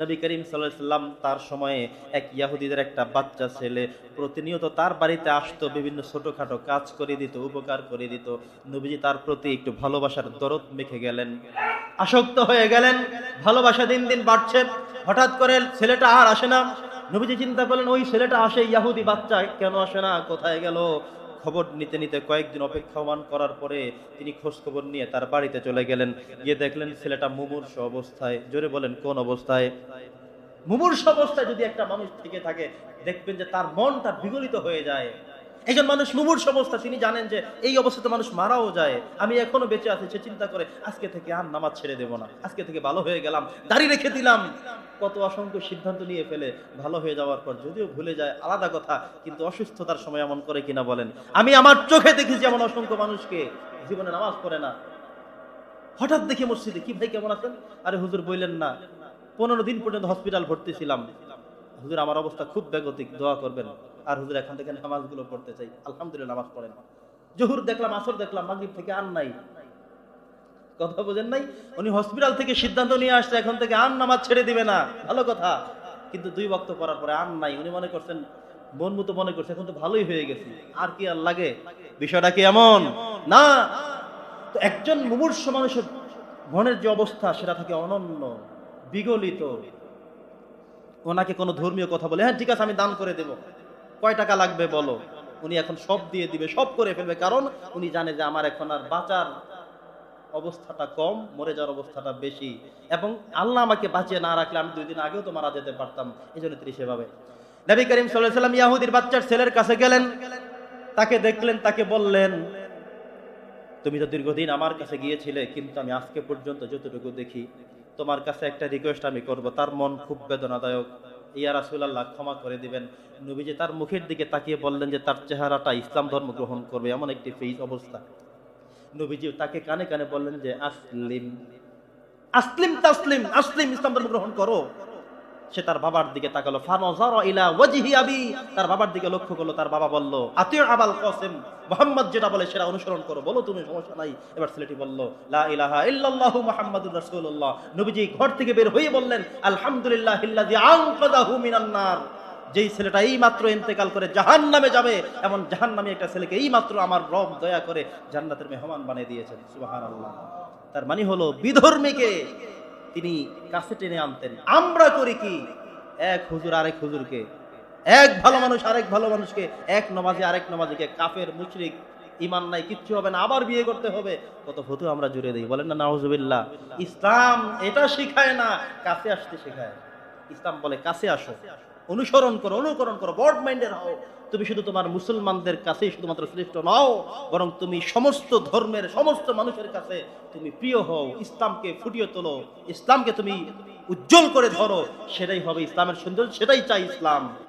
নবী করিম সাল্লাম তার সময়ে এক ইয়াহুদিদের একটা বাচ্চা ছেলে, প্রতিনিয়ত তার বাড়িতে আসতো, বিভিন্ন ছোটোখাটো কাজ করে দিত, উপকার করে দিত। নবীজি তার প্রতি একটু ভালোবাসার দরদ মেখে গেলেন। আসক্ত হয়ে গেলেন, ভালোবাসা দিন দিন বাড়ছে। হঠাৎ করে ছেলেটা আর আসে না। নবীজি চিন্তা করলেন, ওই ছেলেটা আসে, ইয়াহুদি বাচ্চা, কেন আসে না? কোথায় গেল? খবর নিতে নিতে কয়েকদিন অপেক্ষমান করার পরে তিনি খোঁজ খবর নিয়ে তার বাড়িতে চলে গেলেন। গিয়ে দেখলেন ছেলেটা মুমূর্ষ অবস্থায়। জোরে বলেন, কোন অবস্থায়? মুমূর্ষ অবস্থায় যদি একটা মানুষ থেকে থাকে, দেখবেন যে তার মনটা বিগলিত হয়ে যায়। একজন মানুষ মুমূর্ষ অবস্থা, তিনি জানেন যে এই অবস্থাতে মানুষ মারাও যায়। আমি এখনও বেঁচে আছি, সে চিন্তা করে, আজকে থেকে আর নামাজ ছেড়ে দেব না। আজকে থেকে ভালো হয়ে গেলাম, দাড়ি রেখে দিলাম। কত অসংখ্য সিদ্ধান্ত নিয়ে ফেলে, ভালো হয়ে যাওয়ার পর যদিও ভুলে যায়, আলাদা কথা, কিন্তু অসুস্থতার সময় এমন করে কিনা বলেন। আমি আমার চোখে দেখেছি এমন অসংখ্য মানুষকে, জীবনে নামাজ পড়ে না। হঠাৎ দেখি মসজিদে, কি ভাই কেমন আছেন? আরে হুজুর বললেন না, পনেরো দিন পর্যন্ত হসপিটাল ভর্তি ছিলাম। হুজুর, আমার অবস্থা খুব বেগতিক, দোয়া করবেন। আর হুজুর, এখান থেকে নামাজগুলো পড়তে চাই। আলহামদুলিল্লাহ, নামাজ পড়েন। জহুর দেখলাম, আসর দেখলাম, মাগরিব থেকে আর নাই। কথা বোঝেন নাই? উনি হসপিটাল থেকে সিদ্ধান্ত নিয়ে আসছে, এখন থেকে আর নামাজ ছেড়ে দিবে না। ভালো কথা। কিন্তু দুই বক্ত পড়ার পরে আর নাই। উনি মনে করছেন, মন মতো মনে করছে, এখন তো ভালোই হয়ে গেছে। আর কি আর লাগে? বিষয়টা কি এমন? না। তো একজন মুমূর্ষ মানুষের মনের যে অবস্থা, সেটা থাকে অনন্য, বিগলিত। ওনাকে কোনো ধর্মীয় কথা বলে হ্যাঁ ঠিক আছে, আমি দান করে দেব। কয় টাকা লাগবে বলো? উনি এখন সব দিয়ে দিবে, সব করে ফেলবে, কারণ উনি জানে যে আমার এখন আর বাঁচার অবস্থাটা কম, মরে যাওয়ার অবস্থাটা বেশি। এবং আল্লাহ আমাকে বাঁচিয়ে না রাখলে আমি দুই দিন আগেও তো মারা যেতে পারতাম এই জন্য তিনি সেভাবে। নবী করিম সাল্লাম ইয়াহুদির বাচ্চার ছেলের কাছে গেলেন, তাকে দেখলেন, তাকে বললেন, তুমি তো দীর্ঘদিন আমার কাছে গিয়েছিলে, কিন্তু আমি আজকে পর্যন্ত যতটুকু দেখি তোমার কাছে একটা রিকোয়েস্ট আমি করব। তার মন খুব বেদনাদায়ক। ইয়া রাসূলুল্লাহ, ক্ষমা করে দিবেন। নবীজি তার মুখের দিকে তাকিয়ে বললেন যে, তার চেহারাটা ইসলাম ধর্ম গ্রহণ করবে, এমন একটি ফেস অবস্থা। নবীজি তাকে কানে কানে বললেন যে, আসলিম। আসলিম তাসলিম, আসলিম ইসলাম ধর্ম গ্রহণ করো। সে তার বাবার দিকে তাকালো। ফানজারা ইলা ওয়াজহি আবি। তার বাবার দিকে লক্ষ্য করল, তার বাবা বলল, আতিউ আবাল কাসিম। মোহাম্মদ যেটা বলে সেটা অনুসরণ করো। বলো তুমি, সমস্যা নাই। এবার ছেলেটি বলল, লা ইলাহা ইল্লাল্লাহু মুহাম্মাদুর রাসূলুল্লাহ। নবীজি ঘর থেকে বের হয়ে বললেন, আলহামদুলিল্লাহ ইল্লাযী আনকাযাহু মিনান নার। যেই ছেলেটা এই মাত্র ইন্তেকাল করে জাহান নামে যাবে, এমন জাহান নামে একটা ছেলেকে এই মাত্র আমার রব দয়া করে জান্নাতের মেহমান বানিয়ে দিয়েছেন। সুবহানাল্লাহ। তার মানে হলো, বিধর্মীকে তিনি কাছে টেনে আনতেন। আমরা করি কি? এক হুজুর আরেক হুজুরকে। এক ভালো মানুষ আরেক ভালো মানুষকে, এক নমাজে আরেক নমাজিকে। কাফের, মুশরিক ইমান নাই, কিচ্ছু হবে না, আবার বিয়ে করতে হবে। কত ফতু আমরা জুড়ে দিই, বলেন না নাহজুবিল্লা ইসলাম এটা শিখায় না, কাছে আসতে শেখায়। ইসলাম বলে, কাছে আসো। অনুসরণ করো, অনুকরণ করো বড মাইন্ডের হও। তুমি শুধু তোমার মুসলমানদের কাছে শুধুমাত্র শ্রেষ্ঠ নও, বরং তুমি সমস্ত ধর্মের, সমস্ত মানুষের কাছে তুমি প্রিয় হও, ইসলামকে ফুটিয়ে তোলো, ইসলামকে তুমি উজ্জ্বল করে ধরো। সেটাই হবে ইসলামের সৌন্দর্য, সেটাই চাই ইসলাম।